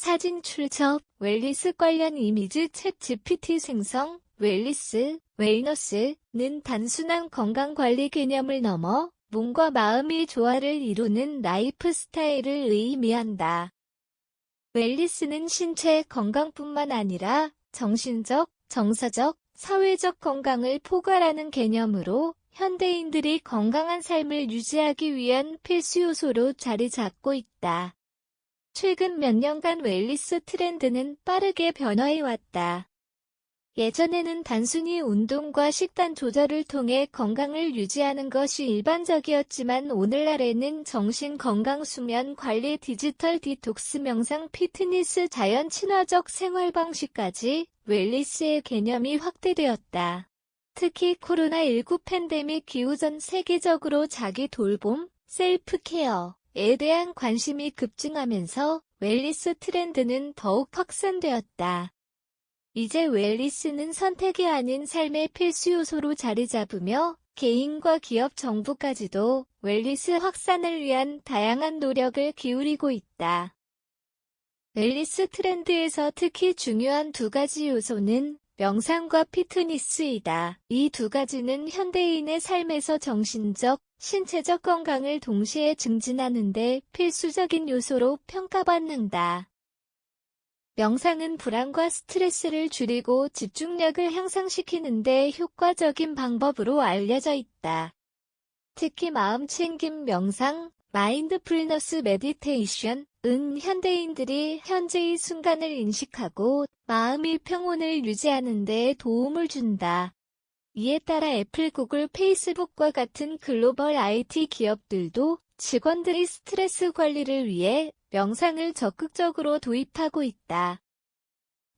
사진 출처, 웰리스 관련 이미지 챗 GPT 생성, 웰리스, 웰너스는 단순한 건강관리 개념을 넘어 몸과 마음의 조화를 이루는 라이프 스타일을 의미한다. 웰리스는 신체 건강뿐만 아니라 정신적, 정서적, 사회적 건강을 포괄하는 개념으로 현대인들이 건강한 삶을 유지하기 위한 필수 요소로 자리 잡고 있다. 최근 몇 년간 웰리스 트렌드는 빠르게 변화해 왔다. 예전에는 단순히 운동과 식단 조절을 통해 건강을 유지하는 것이 일반적이었지만 오늘날에는 정신 건강 수면 관리 디지털 디톡스 명상 피트니스 자연 친화적 생활 방식까지 웰리스의 개념이 확대되었다. 특히 코로나19 팬데믹 기후 전 세계적으로 자기 돌봄, 셀프 케어 에 대한 관심이 급증하면서 웰리스 트렌드는 더욱 확산되었다. 이제 웰리스는 선택이 아닌 삶의 필수 요소로 자리 잡으며 개인과 기업 정부까지도 웰리스 확산을 위한 다양한 노력을 기울이고 있다. 웰리스 트렌드에서 특히 중요한 두 가지 요소는 명상과 피트니스이다. 이 두 가지는 현대인의 삶에서 정신적, 신체적 건강을 동시에 증진하는데 필수적인 요소로 평가받는다. 명상은 불안과 스트레스를 줄이고 집중력을 향상시키는데 효과적인 방법으로 알려져 있다. 특히 마음 챙김 명상, 마인드풀너스 메디테이션 은 현대인들이 현재의 순간을 인식하고 마음의 평온을 유지하는 데 도움을 준다. 이에 따라 애플, 구글, 페이스북과 같은 글로벌 IT 기업들도 직원들의 스트레스 관리를 위해 명상을 적극적으로 도입하고 있다.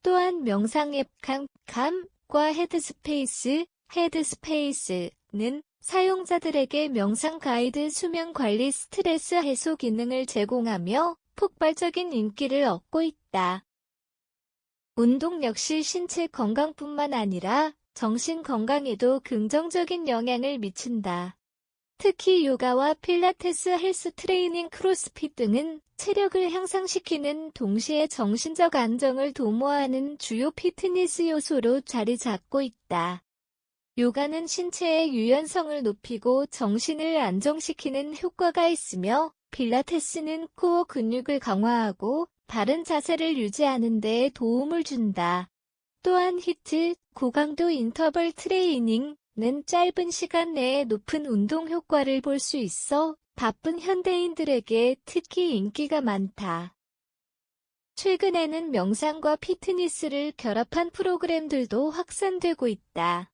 또한 명상 앱 캄캄과 헤드스페이스, 헤드스페이스는 사용자들에게 명상 가이드 수면 관리 스트레스 해소 기능을 제공하며 폭발적인 인기를 얻고 있다. 운동 역시 신체 건강뿐만 아니라 정신 건강에도 긍정적인 영향을 미친다. 특히 요가와 필라테스 헬스 트레이닝 크로스핏 등은 체력을 향상시키는 동시에 정신적 안정을 도모하는 주요 피트니스 요소로 자리 잡고 있다. 요가는 신체의 유연성을 높이고 정신을 안정시키는 효과가 있으며 필라테스는 코어 근육을 강화하고 바른 자세를 유지하는 데 도움을 준다. 또한 히트, 고강도 인터벌 트레이닝, 는 짧은 시간 내에 높은 운동 효과를 볼 수 있어 바쁜 현대인들에게 특히 인기가 많다. 최근에는 명상과 피트니스를 결합한 프로그램들도 확산되고 있다.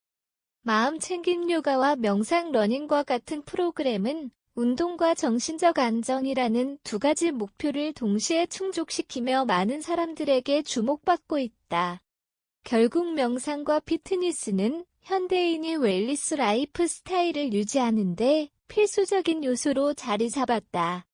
마음 챙김 요가와 명상 러닝과 같은 프로그램은 운동과 정신적 안정이라는 두 가지 목표를 동시에 충족시키며 많은 사람들에게 주목받고 있다. 결국 명상과 피트니스는 현대인이 웰리스 라이프 스타일을 유지하는데 필수적인 요소로 자리 잡았다.